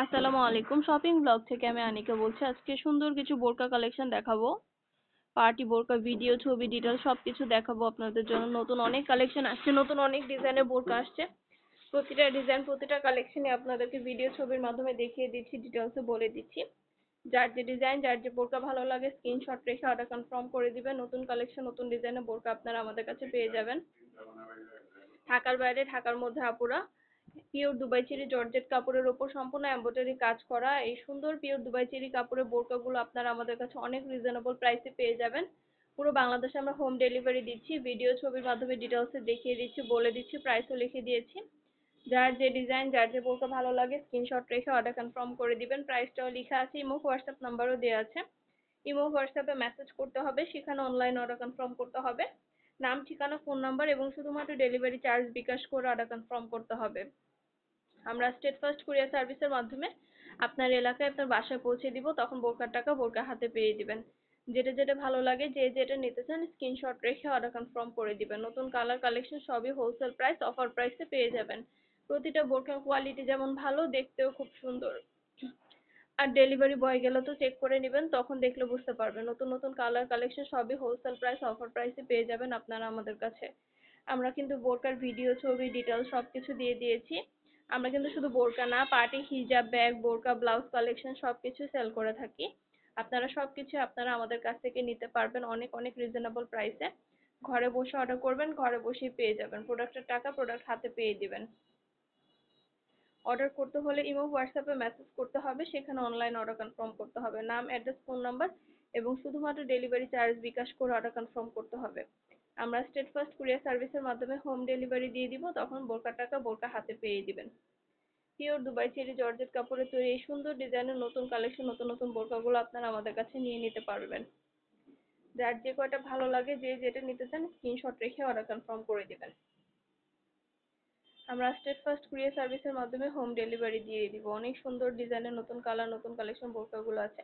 আসসালামু আলাইকুম। Shopping blog থেকে আমি আনিকা বলছি। আজকে সুন্দর কিছু বোরকা কালেকশন দেখাবো। পার্টি বোরকা ভিডিও ছবি ডিটেল সবকিছু দেখাবো আপনাদের জন্য। নতুন অনেক কালেকশন আসছে, নতুন অনেক ডিজাইনের বোরকা আসছে। প্রতিটা ডিজাইন প্রতিটা কালেকশনে আপনাদেরকে ভিডিও ছবির মাধ্যমে দেখিয়ে দিচ্ছি ডিটেলসে বলে দিচ্ছি। যার যে ডিজাইন যার যে বোরকা ভালো লাগে স্ক্রিনশট রেখে অর্ডার কনফার্ম করে দিবেন। নতুন কালেকশন নতুন ডিজাইনের বোরকা আপনারা আমাদের কাছে পেয়ে যাবেন। ঢাকার বাইরে, ঢাকার মধ্যে আপুরা। পিওর দুবাই চেরি জর্জেট কাপড়ের ওপর সম্পূর্ণ এমব্রয়ডারি কাজ করা। এই সুন্দর পিওর দুবাই চেরি কাপড়ের বোরকাগুলো আপনারা আমাদের কাছে অনেক রিজনেবল প্রাইসে পেয়ে যাবেন। পুরো বাংলাদেশে আমরা হোম ডেলিভারি দিচ্ছি ভিডিও ছবির মাধ্যমে ডিটেলসে দেখিয়ে দিচ্ছি, বলে দিচ্ছি প্রাইসও লিখে দিয়েছি। যার যে ডিজাইন যার যে বোরকা ভালো লাগে স্ক্রিনশট রেখে অর্ডার কনফার্ম করে দিবেন। প্রাইসটাও লেখা আছে, ইমো হোয়াটসঅ্যাপ নাম্বারও দেওয়া আছে। ইমো হোয়াটসঅ্যাপে মেসেজ করতে হবে, সেখানে অনলাইন অর্ডার কনফার্ম করতে হবে। নাম, ঠিকানা ফোন নাম্বার এবং শুধুমাত্র ডেলিভারি চার্জ বিকাশ করে অর্ডার কনফার্ম করতে হবে। আমরা স্টেট ফার্স্ট কুরিয়ার সার্ভিসের মাধ্যমে আপনার এলাকায় আপনার বাসায় পৌঁছে দিব, তখন বোরকার টাকা বোরকা হাতে পেয়ে দিবেন। যেটা যেটা ভালো লাগে, যে যেটা নিতে চান স্ক্রিনশট রেখে অর্ডার কনফার্ম করে দিবেন। নতুন কালার কালেকশন সবই হোলসেল প্রাইস অফার প্রাইসে পেয়ে যাবেন। প্রতিটা বোরকার কোয়ালিটি যেমন ভালো, দেখতেও খুব সুন্দর। আর ডেলিভারি বয় গেলে তো চেক করে নেবেন, তখন দেখলে বুঝতে পারবেন। নতুন নতুন কালার কালেকশন সবই হোলসেল প্রাইস অফার প্রাইসে পেয়ে যাবেন আপনারা আমাদের কাছে। আমরা কিন্তু বোরকার ভিডিও ছবি ডিটেলস সব কিছু দিয়ে দিয়েছি। আমরা কিন্তু শুধু বোরকা না পার্টি হিজাব ব্যাগ বোরকা ব্লাউজ কালেকশন সব কিছু সেল করে থাকি। আপনারা সব কিছু আপনারা আমাদের কাছ থেকে নিতে পারবেন অনেক অনেক রিজনেবল প্রাইসে ঘরে বসে অর্ডার করবেন, ঘরে বসেই পেয়ে যাবেন। প্রোডাক্টের টাকা প্রোডাক্ট হাতে পেয়ে দিবেন। অর্ডার করতে হলে ইমো, হোয়াটসঅ্যাপে মেসেজ করতে হবে, সেখানে অনলাইন অর্ডার কনফার্ম করতে হবে। নাম অ্যাড্রেস ফোন নাম্বার এবং শুধুমাত্র ডেলিভারি চার্জ বিকাশ করে অর্ডার কনফার্ম করতে হবে। আমরা স্টেট ফার্স্ট কুরিয়ার সার্ভিসের মাধ্যমে হোম ডেলিভারি দিয়ে দিব, তখন বোরকার টাকা বোরকা হাতে পেয়ে দিবেন। পিওর দুবাই চেরি জর্জেট কাপড়ে তৈরি এই সুন্দর ডিজাইনের নতুন কালেকশন নতুন নতুন বোরকাগুলো আপনারা আমাদের কাছে নিয়ে নিতে পারবেন। যার যে কয়টা ভালো লাগে, যে যেটা নিতে চান স্ক্রিনশট রেখে অর্ডার কনফার্ম করে দিবেন। আমরা স্টেট কুরিয়ার সার্ভিসের মাধ্যমে হোম ডেলিভারি দিয়ে দিব। অনেক সুন্দর ডিজাইনের নতুন কালার নতুন কালেকশন বোরকাগুলো আছে।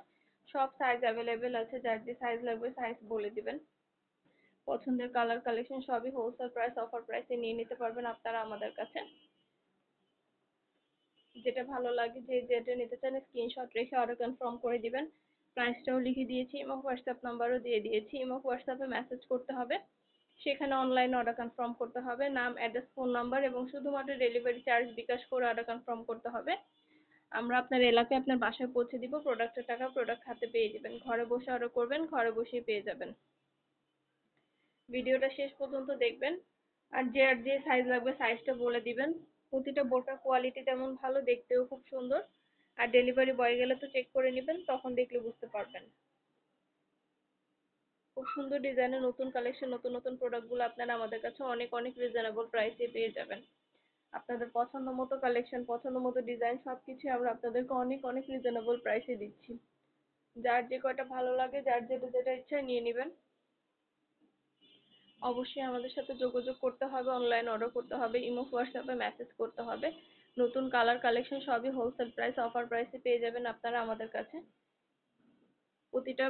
সব সাইজ অ্যাভেলেবেল আছে, যার যে সাইজ লাগবে সাইজ বলে দিবেন। পছন্দের কালার কালেকশন সবই হোলসেল প্রাইস অফার প্রাইসে নিয়ে নিতে পারবেন আপনারা আমাদের কাছে। যেটা ভালো লাগে যে যেটা নিতে চান স্ক্রিনশট রেখে অর্ডার কনফার্ম করে দিবেন। প্রাইসটাও লিখে দিয়েছি ইমো হোয়াটসঅ্যাপ নাম্বারও দিয়ে দিয়েছি। ইমো হোয়াটসঅ্যাপে মেসেজ করতে হবে। সেখানে অনলাইন অর্ডার কনফার্ম করতে হবে। নাম অ্যাড্রেস ফোন নাম্বার এবং শুধুমাত্র ডেলিভারি চার্জ বিকাশ করে অর্ডার কনফার্ম করতে হবে। আমরা আপনার এলাকায় আপনার বাসায় পৌঁছে দিব প্রোডাক্টের টাকা প্রোডাক্ট হাতে পেয়ে যাবেন। ঘরে বসে অর্ডার করবেন, ঘরে বসেই পেয়ে যাবেন। ভিডিওটা শেষ পর্যন্ত দেখবেন। আর যে আর যে সাইজ লাগবে সাইজটা বলে দিবেন। প্রতিটা বোরকার কোয়ালিটি তেমন ভালো, দেখতেও খুব সুন্দর। আর ডেলিভারি বয় গেলে তো চেক করে নেবেন, তখন দেখলে বুঝতে পারবেন। খুব সুন্দর ডিজাইনের নতুন কালেকশন নতুন নতুন প্রোডাক্টগুলো আপনারা আমাদের কাছে অনেক অনেক রিজনেবল প্রাইসে পেয়ে যাবেন। আপনাদের পছন্দ মতো কালেকশন পছন্দ মতো ডিজাইন সব কিছু আমরা আপনাদেরকে অনেক অনেক রিজনেবল প্রাইসে দিচ্ছি। যার যে কয়টা ভালো লাগে, যার যেটা যেটা ইচ্ছা নিয়ে নেবেন। অবশ্যই আমাদের সাথে যোগাযোগ করতে হবে অনলাইন অর্ডার করতে হবে ইমো হোয়াটসঅ্যাপে মেসেজ করতে হবে। নতুন কালার কালেকশন সবই হোলসেল প্রাইস অফার প্রাইসে পেয়ে যাবেন আপনারা আমাদের কাছে। প্রতিটা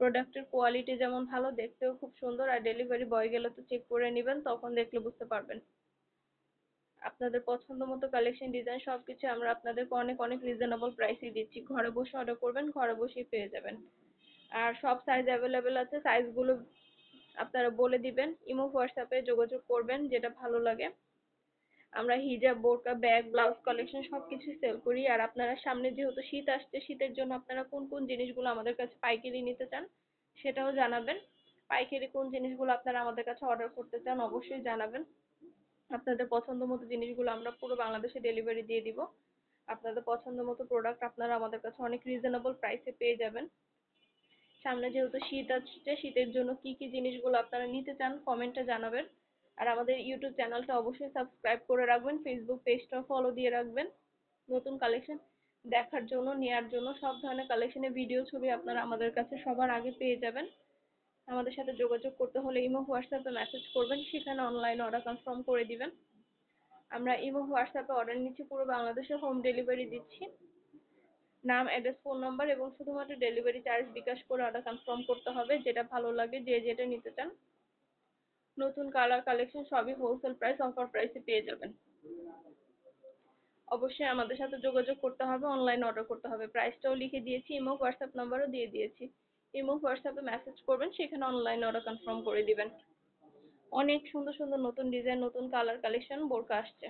প্রোডাক্টের কোয়ালিটি যেমন ভালো, দেখতেও খুব সুন্দর আর ডেলিভারি বয় গেলে তো চেক করে নেবেন, তখন দেখলে বুঝতে পারবেন। আপনাদের পছন্দ মতো কালেকশন ডিজাইন সব কিছু আমরা আপনাদেরকে অনেক অনেক রিজনেবল প্রাইসে দিচ্ছি। ঘরে বসে অর্ডার করবেন, ঘরে বসেই পেয়ে যাবেন। আর সব সাইজ অ্যাভেলেবেল আছে সাইজগুলো আপনারা বলে দিবেন ইমো হোয়াটসঅ্যাপে যোগাযোগ করবেন, যেটা ভালো লাগে। আমরা হিজাব বোরকা ব্যাগ ব্লাউজ কালেকশন সবকিছু সেল করি। আর আপনারা সামনে যেহেতু শীত আসছে, শীতের জন্য আপনারা কোন কোন জিনিসগুলো আমাদের কাছে পাইকারি নিতে চান সেটাও জানাবেন। পাইকারি কোন জিনিসগুলো আপনারা আমাদের কাছে অর্ডার করতে চান অবশ্যই জানাবেন। আপনাদের পছন্দ মতো জিনিসগুলো আমরা পুরো বাংলাদেশে ডেলিভারি দিয়ে দিব। আপনাদের পছন্দ মতো প্রোডাক্ট আপনারা আমাদের কাছে অনেক রিজনেবল প্রাইসে পেয়ে যাবেন। সামনে যেহেতু শীত আসছে, শীতের জন্য কি কি জিনিসগুলো আপনারা নিতে চান কমেন্টে জানাবেন। আর আমাদের ইউটিউব চ্যানেলটা অবশ্যই সাবস্ক্রাইব করে রাখবেন ফেসবুক পেজটাও ফলো দিয়ে রাখবেন। নতুন কালেকশন দেখার জন্য, নেয়ার জন্য সব ধরনের কালেকশনের ভিডিও ছবি আপনারা আমাদের কাছে সবার আগে পেয়ে যাবেন। আমাদের সাথে যোগাযোগ করতে হলে ইমো, হোয়াটসঅ্যাপে মেসেজ করবেন, সেখানে অনলাইন অর্ডার কনফার্ম করে দিবেন। আমরা ইমো, হোয়াটসঅ্যাপে অর্ডার নিচ্ছি, পুরো বাংলাদেশে হোম ডেলিভারি দিচ্ছি। নাম অ্যাড্রেস ফোন নাম্বার এবং শুধুমাত্র ডেলিভারি চার্জ বিকাশ করে অর্ডার কনফার্ম করতে হবে, যেটা ভালো লাগে, যে যেটা নিতে চান। নতুন কালার কালেকশন সবই হোলসেল প্রাইস অফার প্রাইসে পেয়ে যাবেন। অবশ্যই আমাদের সাথে যোগাযোগ করতে হবে অনলাইন অর্ডার করতে হবে। প্রাইসটাও লিখে দিয়েছি ইমো হোয়াটসঅ্যাপ নাম্বারও দিয়ে দিয়েছি। ইমো হোয়াটসঅ্যাপে মেসেজ করবেন, সেখানে অনলাইন অর্ডার কনফার্ম করে দিবেন। অনেক সুন্দর সুন্দর নতুন ডিজাইন নতুন কালার কালেকশন বোরকা আসছে।